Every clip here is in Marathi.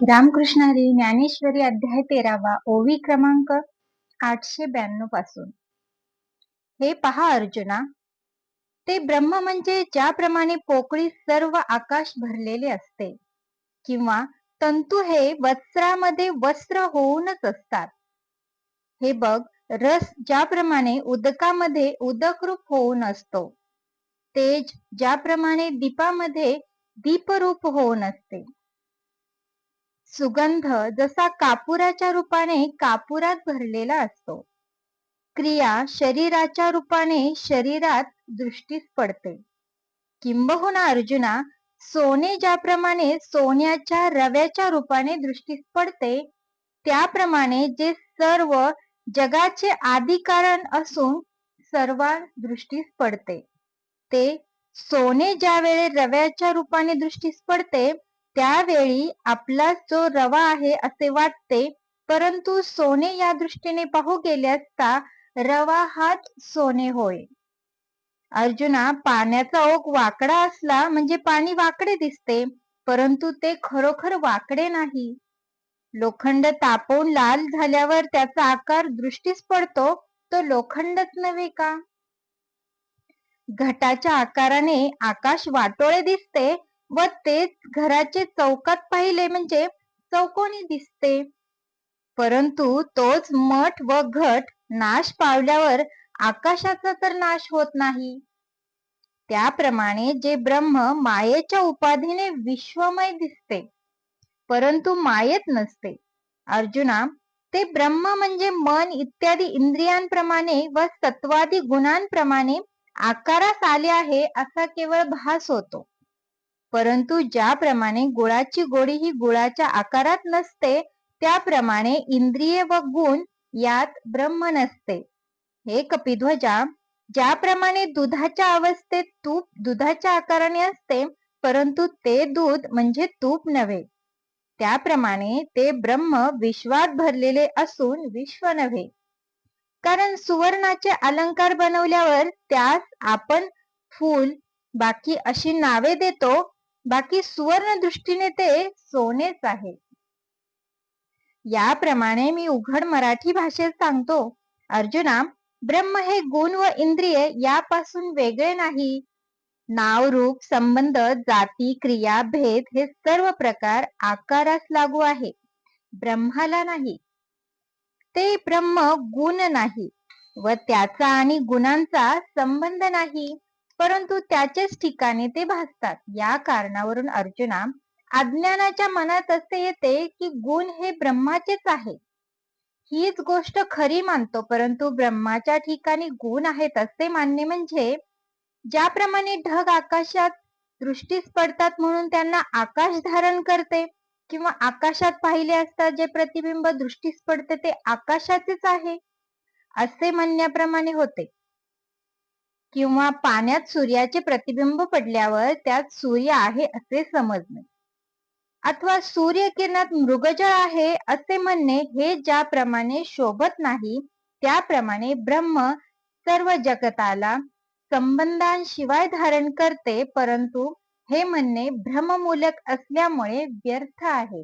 रामकृष्ण हरी ज्ञानेश्वरी अध्याय तेरावा ओवी क्रमांक आठशे ब्याण्णवपासून. हे पहा अर्जुना ते ब्रह्म म्हणजे ज्याप्रमाणे पोकळी सर्व आकाश भरलेले असते किंवा तंतू हे वस्त्रामध्ये वस्त्र होऊनच असतात. हे बघ रस ज्याप्रमाणे उदकामध्ये उदकरूप होऊन असतो तेज ज्याप्रमाणे दीपामध्ये दीपरूप होऊन असते. सुगंध जसा कापुराच्या रूपाने कापुरात भरलेला असतो. क्रिया शरीराच्या रूपाने शरीरात दृष्टीस पडते. किंबहुना अर्जुना सोने ज्याप्रमाणे सोन्याच्या रव्याच्या रूपाने दृष्टीस पडते त्याप्रमाणे जे सर्व जगाचे आदी कारण असून सर्व दृष्टीस पडते. ते सोने ज्या वेळे रव्याच्या रूपाने दृष्टीस पडते त्यावेळी आपला जो रवा आहे असे वाटते परंतु सोने या दृष्टीने पाहू गेले असता रवा हाच सोने होय. अर्जुना पाण्याचा ओघ वाकडा असला म्हणजे पाणी वाकडे दिसते परंतु ते खरोखर वाकडे नाही. लोखंड तापवून लाल झाल्यावर त्याचा आकार दृष्टीस पडतो तो लोखंडच नव्हे का? घटाच्या आकाराने आकाश वाटोळे दिसते व तेच घराचे चौकात पाहिले म्हणजे चौकोनी दिसते. परंतु तोच मठ व घट नाश पावल्यावर आकाशाचा तर नाश होत नाही. त्याप्रमाणे जे ब्रह्म मायेच्या उपाधीने विश्वमय दिसते परंतु मायेत नसते. अर्जुना ते ब्रह्म म्हणजे मन इत्यादी इंद्रियांप्रमाणे व सत्वादी गुणांप्रमाणे आकारास आले आहे असा केवळ भास होतो. परंतु ज्याप्रमाणे गुळाची गोडी ही गुळाच्या आकारात नसते त्याप्रमाणे इंद्रिय व गुण यात ब्रह्म नसते. हे कपिध्वजा ज्याप्रमाणे दुधाच्या अवस्थेत तूप दुधाच्या आकाराने असते परंतु ते दूध म्हणजे तूप नव्हे. त्याप्रमाणे ते ब्रह्म विश्वात भरलेले असून विश्व नव्हे. कारण सुवर्णाचे अलंकार बनवल्यावर त्यास आपण फूल बाकी अशी नावे देतो बाकी सुवर्ण दृष्टीने ते सोनेच आहे. याप्रमाणे मी उघड मराठी भाषेत सांगतो अर्जुना ब्रह्म हे गुण व इंद्रिय यापासून वेगळे नाही. नाव रूप संबंध जाती क्रिया भेद हे सर्व प्रकार आकारास लागू आहे. ब्रह्माला नाही. ते ब्रह्म गुण नाही व त्याचा आणि गुणांचा संबंध नाही. परंतु त्याच्याच ठिकाणी ते भासतात या कारणावरून अर्जुना अज्ञानाच्या मनात असे येते की गुण हे ब्रह्माचेच आहे. हीच गोष्ट खरी मानतो परंतु ब्रह्माच्या ठिकाणी गुण आहेत असे मानणे म्हणजे ज्याप्रमाणे ढग आकाशात दृष्टीस पडतात म्हणून त्यांना आकाश धारण करते किंवा आकाशात पाहिले असता जे प्रतिबिंब दृष्टीस पडते ते आकाशाचेच आहे असे म्हणण्याप्रमाणे होते. किंवा पाण्यात सूर्याचे प्रतिबिंब पडल्यावर त्यात सूर्य आहे असे समजणे. अथवा सूर्यकिरणात मृगजळ आहे असे म्हणणे हे ज्याप्रमाणे शोभत नाही त्याप्रमाणे ब्रह्म सर्व जगताला संबंधांशिवाय धारण करते परंतु हे म्हणणे भ्रममूलक असल्यामुळे व्यर्थ आहे.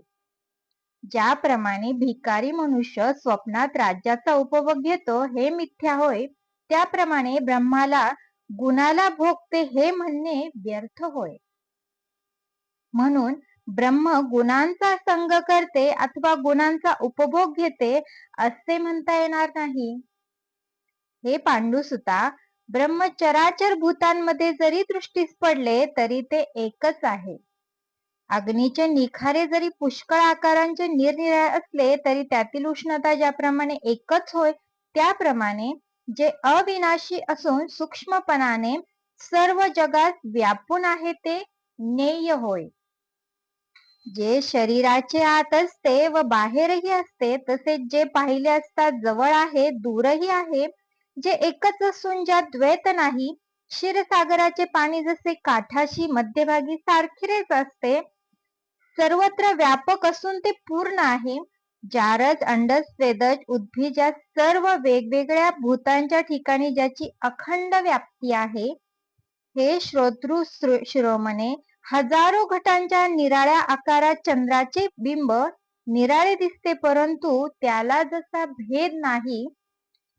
ज्याप्रमाणे भिकारी मनुष्य स्वप्नात राज्याचा उपभोग घेतो हे मिथ्या होय त्याप्रमाणे ब्रह्माला गुणाला भोगते हे म्हणणे व्यर्थ होय. म्हणून ब्रह्म गुणांचा संग करते अथवा गुणांचा उपभोग घेते असे म्हणता येणार नाही. हे पांडुसुता ब्रह्म चराचर भूतांमध्ये जरी दृष्टीस पडले तरी ते एकच आहे. अग्नीचे निखारे जरी पुष्कळ आकारांचे निरनिराळे असले तरी त्यातील उष्णता ज्याप्रमाणे एकच होय त्याप्रमाणे जे अविनाशी असून सूक्ष्मपणाने सर्व जगात व्यापून आहे ते नेय होय. जे शरीराचे आत असते व बाहेरही असते तसेच जे पाहिले असता जवळ आहे दूरही आहे जे एकच असून ज्यात द्वैत नाही क्षीरसागराचे पाणी जसे काठाशी मध्यभागी सारखेच असते सर्वत्र व्यापक असून ते पूर्ण आहे जारज अंडस स्वेदज उद्भिज या सर्व वेगवेगळ्या भूतांच्या ठिकाणी ज्याची अखंड व्याप्ती आहे हे श्रोतृ शिरोमणे हजारो घटांच्या निराळ्या आकारात चंद्राचे बिंब निराळे दिसते परंतु त्याला जसा भेद नाही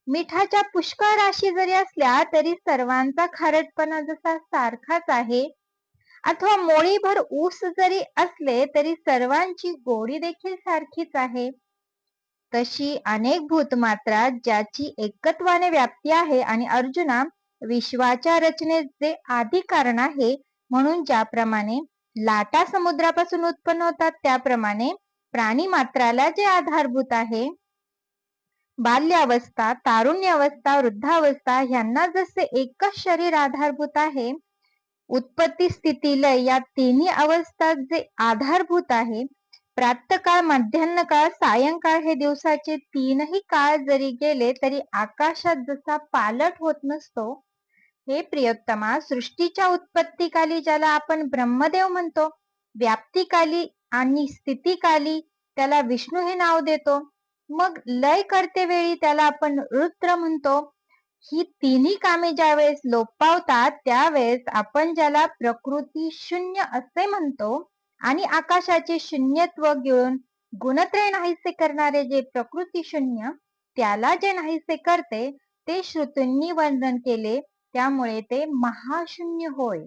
मिठाच्या पुष्कळ राशी जरी असल्या तरी सर्वांचा खारटपणा जसा सारखाच आहे अथवा मोळीभर ऊस जरी असले तरी सर्वांची गोडी देखील सारखीच आहे. तशी अनेक भूतमात्रा ज्याची एकत्वाने व्याप्ती आहे आणि अर्जुना विश्वाच्या रचनेचे आधी कारण आहे म्हणून ज्याप्रमाणे लाटा समुद्रापासून उत्पन्न होतात त्याप्रमाणे प्राणी मात्राला जे आधारभूत आहे. बाल्यावस्था तारुण्य अवस्था वृद्धावस्था ह्यांना जसे एकच शरीर आधारभूत आहे उत्पत्ती स्थिती लय या तिन्ही अवस्था जे आधारभूत आहे प्रातकाळ मध्यान्ह काळ सायंकाळ हे दिवसाचे तीनही काळ जरी गेले तरी आकाशात जसा पालट होत नसतो हे प्रियोत्तमा सृष्टीच्या उत्पत्तीकाली ज्याला आपण ब्रह्मदेव म्हणतो व्याप्तीकाली आणि स्थितीकाली त्याला विष्णू हे नाव देतो. मग लय करते वेळी त्याला आपण रुद्र म्हणतो. ही तिन्ही कामे ज्यावेळेस लोपावतात त्यावेळेस आपण ज्याला प्रकृती शून्य असे म्हणतो आणि आकाशाचे शून्यत्व घेऊन गुणत्रय नाहीसे करणारे जे प्रकृती शून्य त्याला जे नाहीसे करते ते श्रुतींनी वर्णन केले त्यामुळे ते महाशून्य होय.